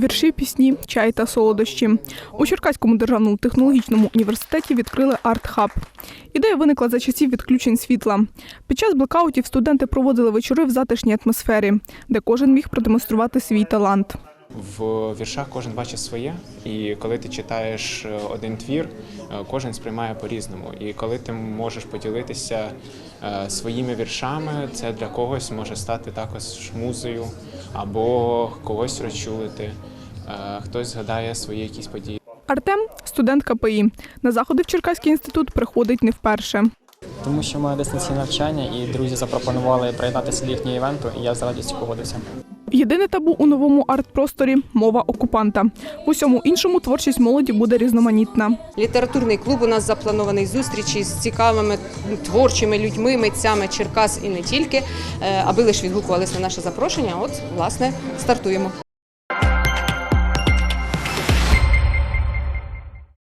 Вірші, пісні, чай та солодощі. У Черкаському державному технологічному університеті відкрили арт-хаб. Ідея виникла за часів відключень світла. Під час блекаутів студенти проводили вечори в затишній атмосфері, де кожен міг продемонструвати свій талант. В віршах кожен бачить своє, і коли ти читаєш е, один твір, е, кожен сприймає по-різному. І коли ти можеш поділитися е, своїми віршами, це для когось може стати також музею або когось розчулити. Хтось згадає свої якісь події. Артем студент КПІ. На заходи в Черкаський інститут приходить не вперше. Тому що маю дистанційне навчання, і друзі запропонували приєднатися до їхнього івенту, і я з радістю погодився. Єдине табу у новому арт-просторі мова окупанта. В усьому іншому творчість молоді буде різноманітна. Літературний клуб у нас запланований зустрічі з цікавими творчими людьми, митцями Черкас і не тільки, е, аби лише відгукувалися на наше запрошення. От, власне, стартуємо.